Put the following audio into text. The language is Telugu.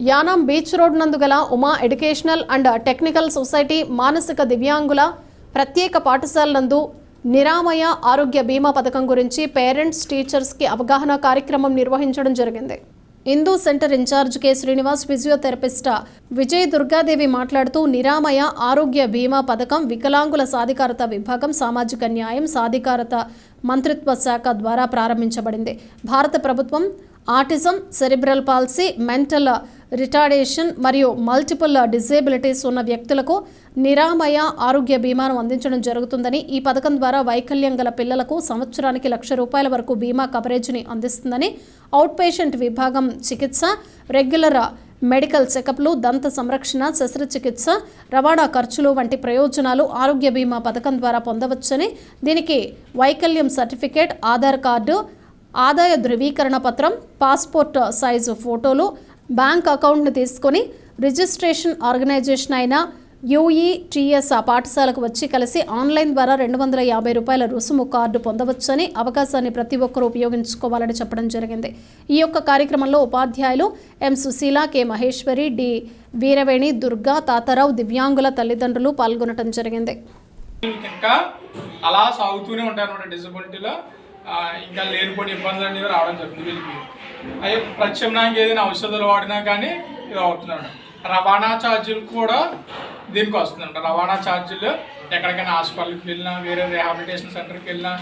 యానాం బీచ్ రోడ్ నందు గల Uma educational and technical society మానసిక దివ్యాంగుల ప్రత్యేక పాఠశాల నందు నిరామయ ఆరోగ్య బీమా పథకం గురించి పేరెంట్స్ టీచర్స్కి అవగాహన కార్యక్రమం నిర్వహించడం జరిగింది. Hindu centre in-charge K. Srinivas physiotherapist Vijay Durgadevi మాట్లాడుతూ నిరామయ ఆరోగ్య బీమా పథకం వికలాంగుల సాధికారత విభాగం సామాజిక న్యాయం సాధికారత మంత్రిత్వ శాఖ ద్వారా ప్రారంభించబడింది. భారత ప్రభుత్వం autism cerebral palsy mental retardation మరియు మల్టిపుల్ డిజేబిలిటీస్ ఉన్న వ్యక్తులకు నిరామయ ఆరోగ్య బీమాను అందించడం జరుగుతుందని ఈ పథకం ద్వారా వైకల్యం గల పిల్లలకు సంవత్సరానికి లక్ష రూపాయల వరకు బీమా కవరేజ్ని అందిస్తుందని అవుట్ పేషెంట్ విభాగం చికిత్స రెగ్యులర్ మెడికల్ చెకప్లు దంత సంరక్షణ శస్త్రచికిత్స రవాణా ఖర్చులు వంటి ప్రయోజనాలు ఆరోగ్య బీమా పథకం ద్వారా పొందవచ్చని దీనికి వైకల్యం సర్టిఫికేట్ ఆధార్ కార్డు ఆదాయ ధృవీకరణ పత్రం పాస్పోర్ట్ సైజు ఫోటోలు బ్యాంక్ అకౌంట్ను తీసుకొని రిజిస్ట్రేషన్ ఆర్గనైజేషన్ అయిన యూఈటీఎస్ పాఠశాలకు వచ్చి కలిసి ఆన్లైన్ ద్వారా రెండు వందల యాభై రూపాయల రుసుము కార్డు పొందవచ్చని అవకాశాన్ని ప్రతి ఒక్కరూ ఉపయోగించుకోవాలని చెప్పడం జరిగింది. ఈ యొక్క కార్యక్రమంలో ఉపాధ్యాయులు M Sushila K Maheshwari D Veeraveni Durga Tatarao దివ్యాంగుల తల్లిదండ్రులు పాల్గొనడం జరిగింది. ఇంకా అలా సాగుతూనే ఉంటాయి అనమాట డిసబిలిటీలో ఇంకా లేనిపోయిన ఇబ్బందులు అనేవి రావడం జరుగుతుంది వీళ్ళకి. అయ్యే ప్రత్యామ్నాయంగా ఏదైనా ఔషధాలు వాడినా కానీ ఇది అవుతున్నాడు రవాణా ఛార్జీలు కూడా దీనికి వస్తుందంట. రవాణా ఛార్జీలు ఎక్కడికైనా హాస్పిటల్కి వెళ్ళినా వేరే రిహాబిలిటేషన్ సెంటర్కి వెళ్ళినా